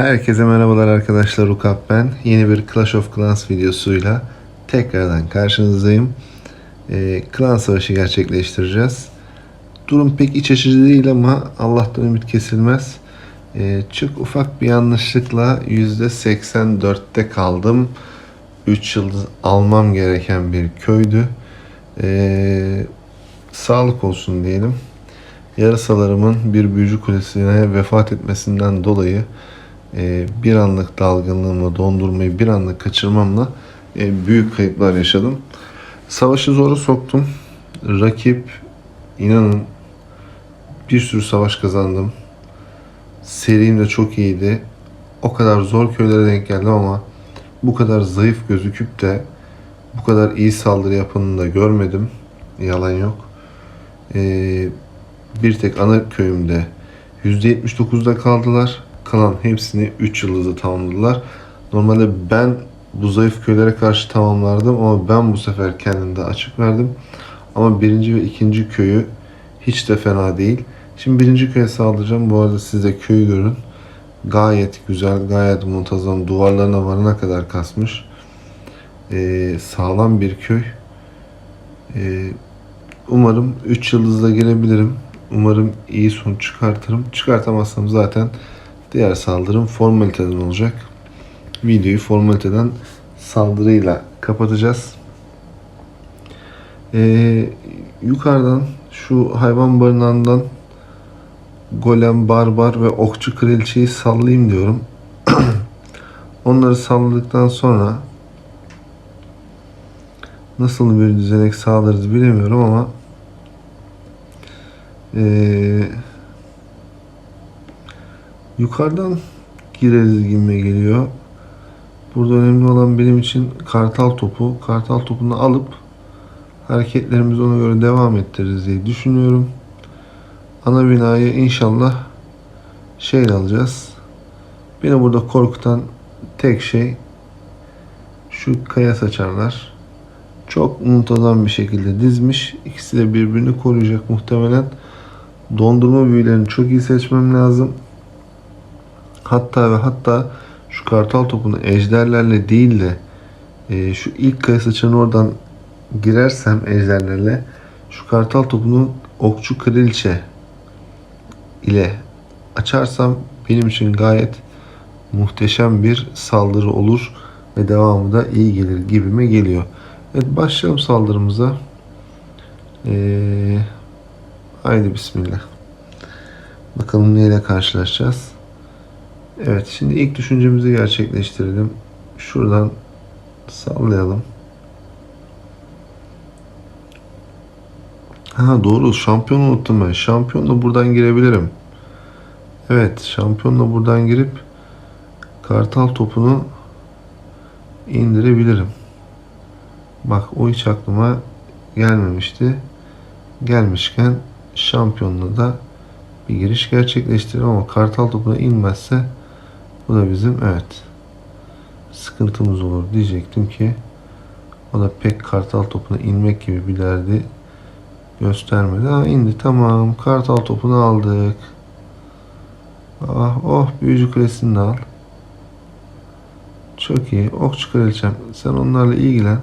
Herkese merhabalar arkadaşlar Ukap ben. Yeni bir Clash of Clans videosuyla tekrardan karşınızdayım. Ee, klan savaşı gerçekleştireceğiz. Durum pek iç açıcı değil ama Allah'tan ümit kesilmez. Ee, çok ufak bir yanlışlıkla %84'te kaldım. 3 yıldız almam gereken bir köydü. Ee, sağlık olsun diyelim. Yarasalarımın bir büyücü kulesine vefat etmesinden dolayı e, bir anlık dalgınlığımla, dondurmayı bir anlık kaçırmamla e, büyük kayıplar yaşadım. Savaşı zoru soktum. Rakip inanın bir sürü savaş kazandım. Serim de çok iyiydi. O kadar zor köylere denk geldim ama bu kadar zayıf gözüküp de bu kadar iyi saldırı yapanını da görmedim. Yalan yok. Ee, bir tek ana köyümde %79'da kaldılar. Kalan hepsini 3 yıldızı tamamladılar. Normalde ben bu zayıf köylere karşı tamamlardım ama ben bu sefer kendimde açık verdim. Ama birinci ve ikinci köyü hiç de fena değil. Şimdi birinci köye saldıracağım. Bu arada siz de köyü görün. Gayet güzel, gayet muntazam. Duvarlarına varana kadar kasmış. Ee, sağlam bir köy. Ee, umarım 3 yıldızla gelebilirim. Umarım iyi sonuç çıkartırım. Çıkartamazsam zaten diğer saldırım formaliteden olacak. Videoyu formaliteden saldırıyla kapatacağız. Ee, yukarıdan şu hayvan barınağından golem, barbar ve okçu kraliçeyi sallayayım diyorum. Onları salladıktan sonra nasıl bir düzenek sağlarız bilemiyorum ama ee, yukarıdan gireriz gibi geliyor. Burada önemli olan benim için kartal topu. Kartal topunu alıp hareketlerimizi ona göre devam ettiririz diye düşünüyorum. Ana binayı inşallah şeyle alacağız. Beni burada korkutan tek şey şu kaya saçarlar. Çok muntazam bir şekilde dizmiş. İkisi de birbirini koruyacak muhtemelen. Dondurma büyülerini çok iyi seçmem lazım. Hatta ve hatta şu kartal topunu ejderlerle değil de e, şu ilk kaya saçan oradan girersem ejderlerle şu kartal topunu okçu kraliçe ile açarsam benim için gayet muhteşem bir saldırı olur ve devamı da iyi gelir gibime geliyor. Evet başlayalım saldırımıza. Ee, haydi bismillah. Bakalım neyle karşılaşacağız. Evet şimdi ilk düşüncemizi gerçekleştirelim. Şuradan sallayalım. Ha doğru şampiyon unuttum ben. Şampiyonla buradan girebilirim. Evet şampiyonla buradan girip kartal topunu indirebilirim. Bak o hiç aklıma gelmemişti. Gelmişken şampiyonla da bir giriş gerçekleştirelim ama kartal topuna inmezse bu da bizim evet sıkıntımız olur diyecektim ki o da pek kartal topuna inmek gibi bir derdi göstermedi. Ha indi tamam kartal topunu aldık. Ah oh büyücü kulesini de al. Çok iyi. Okçu kraliçem sen onlarla ilgilen.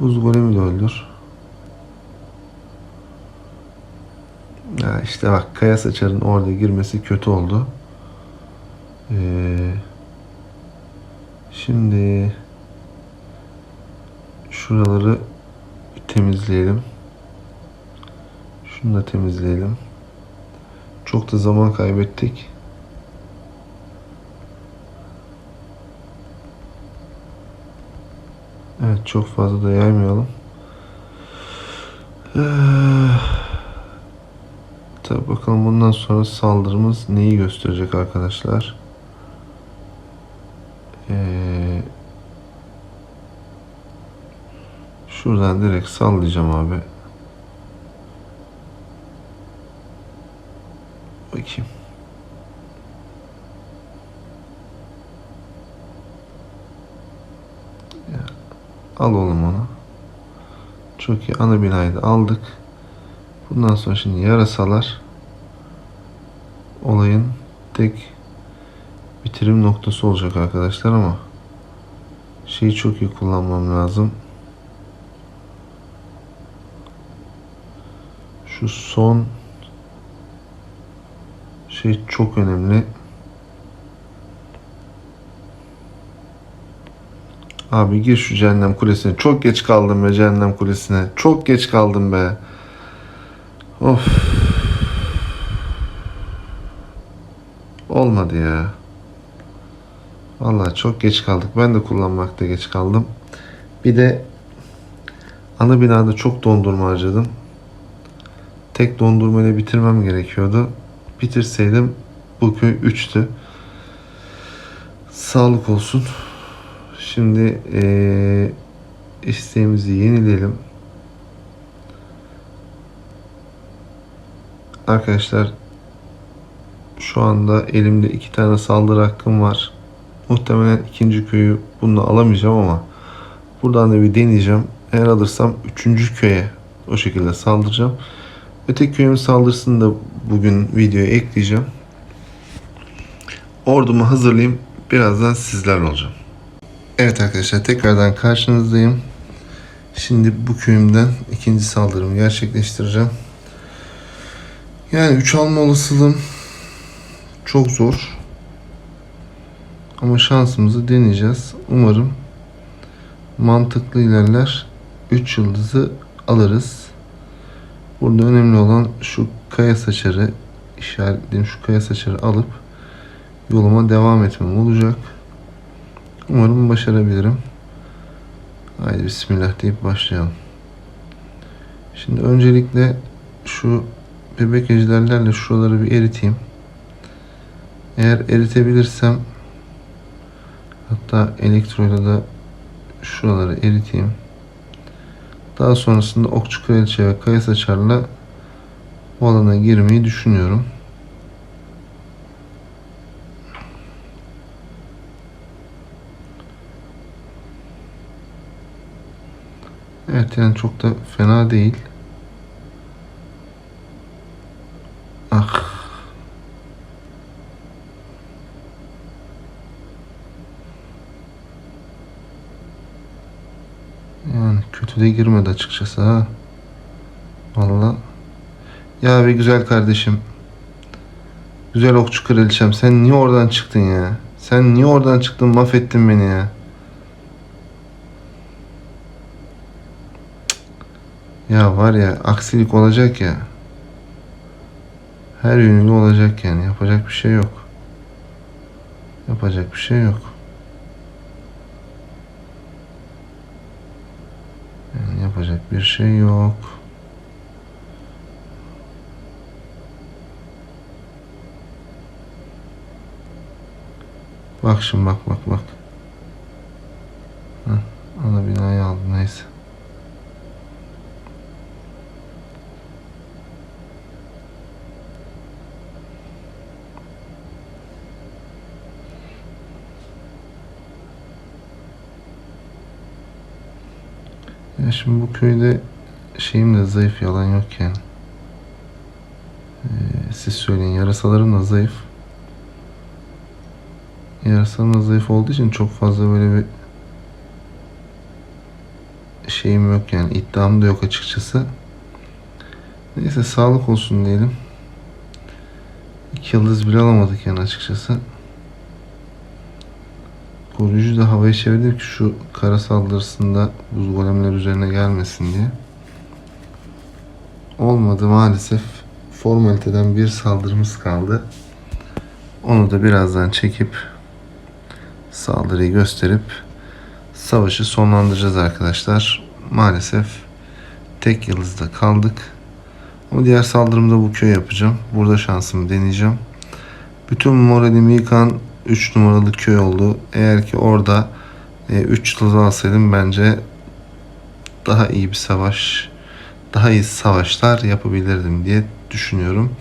Buz golemi de öldür. Ya işte bak Kaya Saçar'ın orada girmesi kötü oldu. Ee, şimdi şuraları temizleyelim. Şunu da temizleyelim. Çok da zaman kaybettik. Evet çok fazla da yaymayalım. Ee, tabi bakalım bundan sonra saldırımız neyi gösterecek arkadaşlar. Şuradan direkt sallayacağım abi. Bakayım. Al oğlum onu. Çok iyi. Ana binayı da aldık. Bundan sonra şimdi yarasalar olayın tek bitirim noktası olacak arkadaşlar ama şeyi çok iyi kullanmam lazım. Şu son şey çok önemli. Abi gir şu cehennem kulesine. Çok geç kaldım be cehennem kulesine. Çok geç kaldım be. Of. Olmadı ya. Vallahi çok geç kaldık. Ben de kullanmakta geç kaldım. Bir de ana binada çok dondurma harcadım. Tek dondurmayla bitirmem gerekiyordu. Bitirseydim bu köy 3'tü. Sağlık olsun. Şimdi eee, isteğimizi yenileyelim. Arkadaşlar şu anda elimde iki tane saldırı hakkım var. Muhtemelen ikinci köyü bununla alamayacağım ama buradan da bir deneyeceğim. Eğer alırsam üçüncü köye o şekilde saldıracağım. Öteki köyün saldırısını da bugün videoya ekleyeceğim. Ordumu hazırlayayım. Birazdan sizlerle olacağım. Evet arkadaşlar tekrardan karşınızdayım. Şimdi bu köyümden ikinci saldırımı gerçekleştireceğim. Yani 3 alma olasılığım çok zor. Ama şansımızı deneyeceğiz. Umarım mantıklı ilerler. 3 yıldızı alırız. Burada önemli olan şu kaya saçarı işaretlediğim şu kaya saçarı alıp yoluma devam etmem olacak. Umarım başarabilirim. Haydi bismillah deyip başlayalım. Şimdi öncelikle şu bebek ejderlerle şuraları bir eriteyim. Eğer eritebilirsem hatta elektroyla da şuraları eriteyim. Daha sonrasında okçu kraliçe ve kaya saçarla bu alana girmeyi düşünüyorum. Evet yani çok da fena değil. Ah. Yani kötü de girmedi açıkçası ha. Valla. Ya be güzel kardeşim. Güzel okçu kraliçem. Sen niye oradan çıktın ya? Sen niye oradan çıktın mahvettin beni ya. Ya var ya aksilik olacak ya. Her yönüyle olacak yani. Yapacak bir şey yok. Yapacak bir şey yok. Yani yapacak bir şey yok. Bak şimdi bak bak bak. Heh, ana binayı aldı neyse. Ya şimdi bu köyde şeyim de zayıf yalan yok yani. Ee, siz söyleyin yarasalarım da zayıf. Yarasalarım da zayıf olduğu için çok fazla böyle bir şeyim yok yani iddiam da yok açıkçası. Neyse sağlık olsun diyelim. İki yıldız bile alamadık yani açıkçası. Koruyucu da havaya çevirdim ki şu kara saldırısında buz golemler üzerine gelmesin diye. Olmadı maalesef. Formaliteden bir saldırımız kaldı. Onu da birazdan çekip saldırıyı gösterip savaşı sonlandıracağız arkadaşlar. Maalesef tek yıldızda kaldık. Ama diğer saldırımda bu köy yapacağım. Burada şansımı deneyeceğim. Bütün moralimi yıkan 3 numaralı köy oldu. Eğer ki orada 3 yıldız alsaydım bence daha iyi bir savaş, daha iyi savaşlar yapabilirdim diye düşünüyorum.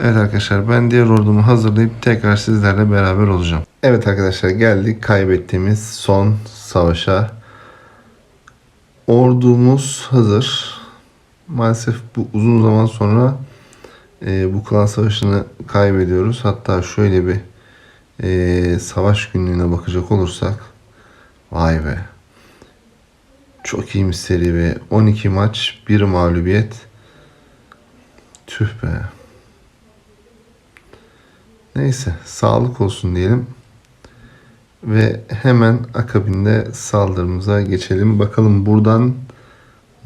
Evet arkadaşlar ben diğer ordumu hazırlayıp tekrar sizlerle beraber olacağım. Evet arkadaşlar geldik kaybettiğimiz son savaşa. Ordumuz hazır. Maalesef bu uzun zaman sonra e, bu klan savaşını kaybediyoruz. Hatta şöyle bir e, savaş günlüğüne bakacak olursak vay be. Çok iyi bir seri be 12 maç 1 mağlubiyet. Tüh be. Neyse sağlık olsun diyelim. Ve hemen akabinde saldırımıza geçelim. Bakalım buradan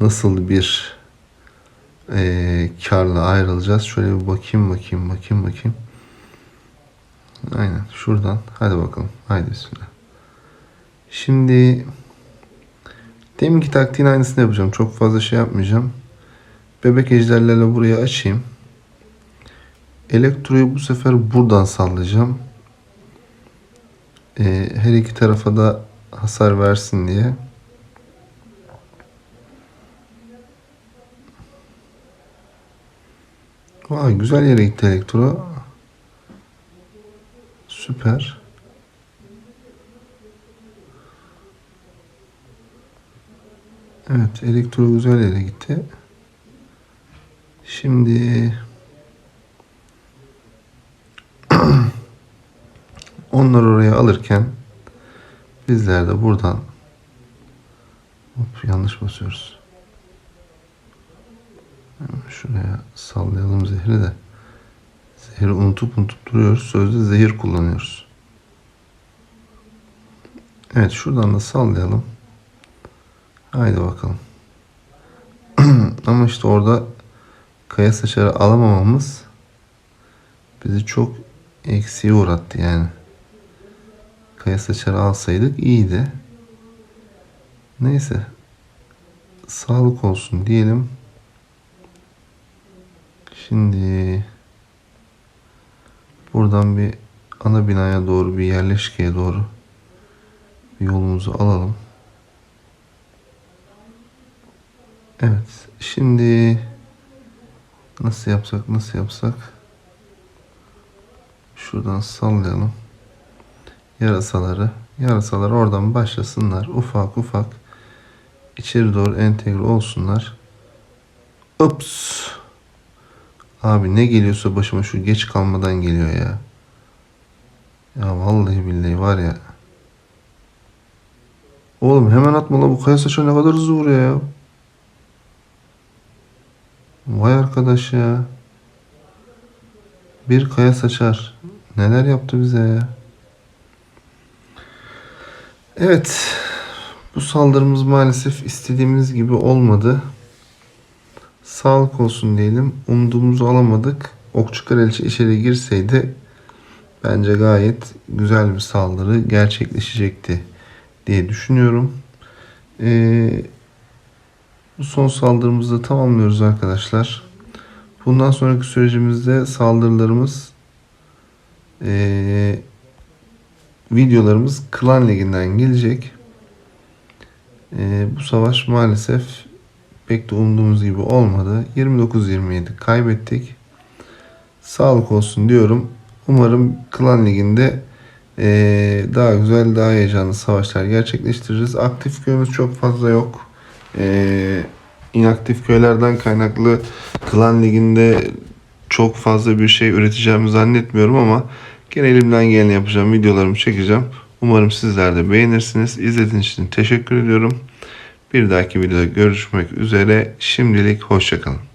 nasıl bir e, karla ayrılacağız? Şöyle bir bakayım bakayım bakayım bakayım Aynen şuradan. Hadi bakalım. Haydi bismillah. Şimdi deminki taktiğin aynısını yapacağım. Çok fazla şey yapmayacağım. Bebek ejderlerle buraya açayım. Elektroyu bu sefer buradan sallayacağım. Ee, her iki tarafa da hasar versin diye. Vay güzel yere gitti elektro. Süper. Evet, elektro güzel yere gitti. Şimdi onlar oraya alırken bizler de buradan Hop, yanlış basıyoruz. Şuraya sallayalım zehri de. Zehri unutup unutup duruyoruz. Sözde zehir kullanıyoruz. Evet şuradan da sallayalım. Haydi bakalım. Ama işte orada kaya saçarı alamamamız bizi çok eksiğe uğrattı yani. Kaya saçarı alsaydık iyiydi. Neyse. Sağlık olsun diyelim. Şimdi Buradan bir ana binaya doğru bir yerleşkeye doğru bir yolumuzu alalım. Evet. Şimdi nasıl yapsak nasıl yapsak şuradan sallayalım. Yarasaları yarasalar oradan başlasınlar. Ufak ufak içeri doğru entegre olsunlar. Ups. Abi ne geliyorsa başıma şu geç kalmadan geliyor ya. Ya vallahi billahi var ya. Oğlum hemen atma la bu kaya saçı ne kadar hızlı vuruyor ya. Vay arkadaş ya. Bir kaya saçar. Neler yaptı bize ya. Evet. Bu saldırımız maalesef istediğimiz gibi olmadı. Sağlık olsun diyelim. Umduğumuzu alamadık. Okçu kraliçe içeri girseydi bence gayet güzel bir saldırı gerçekleşecekti diye düşünüyorum. Ee, son saldırımızı tamamlıyoruz arkadaşlar. Bundan sonraki sürecimizde saldırılarımız ee, videolarımız Klan Ligi'nden gelecek. Ee, bu savaş maalesef pek de umduğumuz gibi olmadı. 29-27 kaybettik. Sağlık olsun diyorum. Umarım Klan Ligi'nde ee, daha güzel, daha heyecanlı savaşlar gerçekleştiririz. Aktif köyümüz çok fazla yok. Ee, inaktif köylerden kaynaklı Klan Ligi'nde çok fazla bir şey üreteceğimi zannetmiyorum ama gene elimden geleni yapacağım. Videolarımı çekeceğim. Umarım sizler de beğenirsiniz. İzlediğiniz için teşekkür ediyorum. Bir dahaki videoda görüşmek üzere. Şimdilik hoşçakalın.